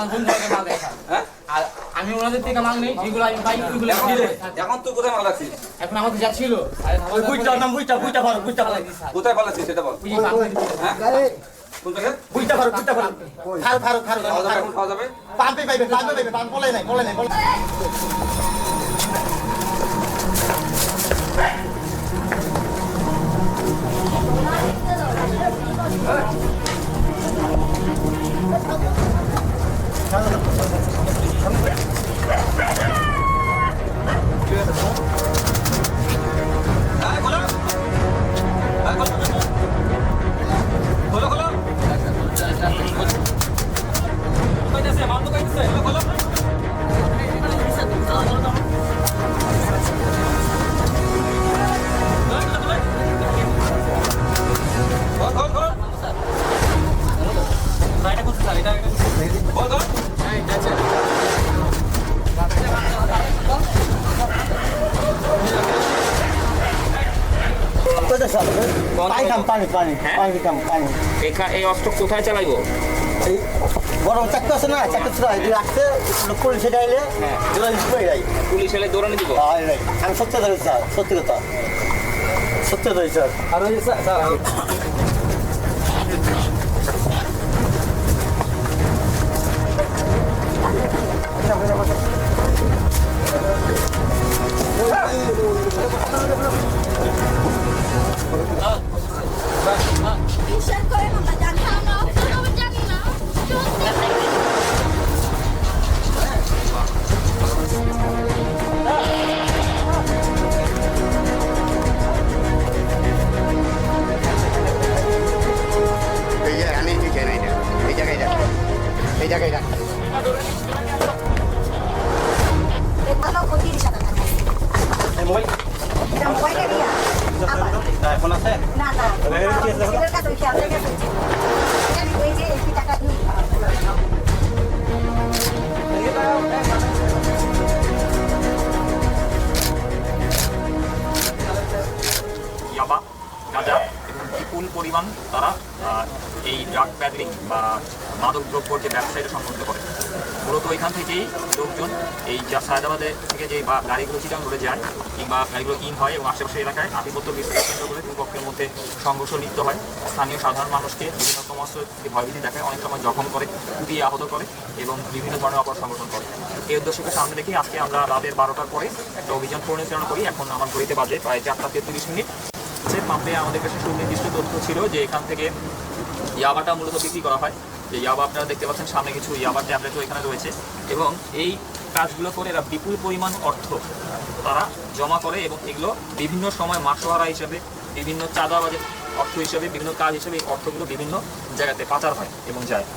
আমার বন্ধু আমাকে মাল হ্যাঁ? আর আমি ওনাদের থেকে মাল নেই যেগুলো আমি পাই ওইগুলো এখন তুই- দেবো, স্যার। এখন তুই কোথায় মাল রাখছিস এখন আমাদের যা ছিল। আরে আমাদের নাম বুঝটা বুঝটা পারো বুঝটা পারো স্যার। কোথায় সেটা বল। হ্যাঁ? পারো পারো যাবে? পাম্পে পাইবে পাম্পে পাইবে পাম্প বলে নাই বলে নাই বলে পানি খাম পানি পানি পানি খাম পানি। এই অস্ত্র কোথায় চালাইবো? এই বড় চাকু আছে না? চাকু ছিল এই রাখছে পুলিশে ডাইলে এগুলো লিখবে যাই পুলিশ এলে দৌড়ানি দিব? হয় আমি সত্য ধরে স্যার সত্যি কথা। সত্য ধরে স্যার। আর ওই স্যার, জায়গায় আবার এখন আছে? না না। পরিমাণ তারা এই ড্রাগ প্যাডলিং বা মাদক দ্রব্যর যে ব্যবসায়ীরা সংগঠিত করে। মূলত ওইখান থেকেই লোকজন এই সায়দাবাদে থেকে যে বা গাড়িগুলো চিটাং করে যায়, কিংবা গাড়িগুলো ইন হয় এবং আশেপাশে এলাকায় আধিপত্য বিস্তার কেন্দ্র করে দুই পক্ষের মধ্যে সংঘর্ষ, লিপ্ত হয়। স্থানীয় সাধারণ মানুষকে বিভিন্ন সমস্ত ভয়ভীতি দেখায়, অনেক সময় জখম করে, কুপিয়ে আহত করে এবং বিভিন্ন ধরনের অপর সংগঠন করে। এই উদ্দেশ্যকে সামনে রেখে আজকে আমরা রাতের বারোটার পরে একটা অভিযান পরিচালনা করি। এখন আমার ঘড়িতে বাজে প্রায় চারটা তেত্রিশ মিনিট। যে পাম্পে আমাদের কাছে সুনির্দিষ্ট তথ্য ছিল যে এখান থেকে ইয়াবাটা মূলত বিক্রি করা হয়। যে ইয়াবা আপনারা দেখতে পাচ্ছেন, সামনে কিছু ইয়াবার ট্যাবলেটও এখানে রয়েছে এবং এই কাজগুলো করে এরা বিপুল পরিমাণ অর্থ তারা জমা করে এবং এগুলো বিভিন্ন সময় মাসোহারা হিসেবে, বিভিন্ন চাঁদাবাজের অর্থ হিসেবে, বিভিন্ন কাজ হিসেবে এই অর্থগুলো বিভিন্ন জায়গাতে পাচার হয় এবং যায়।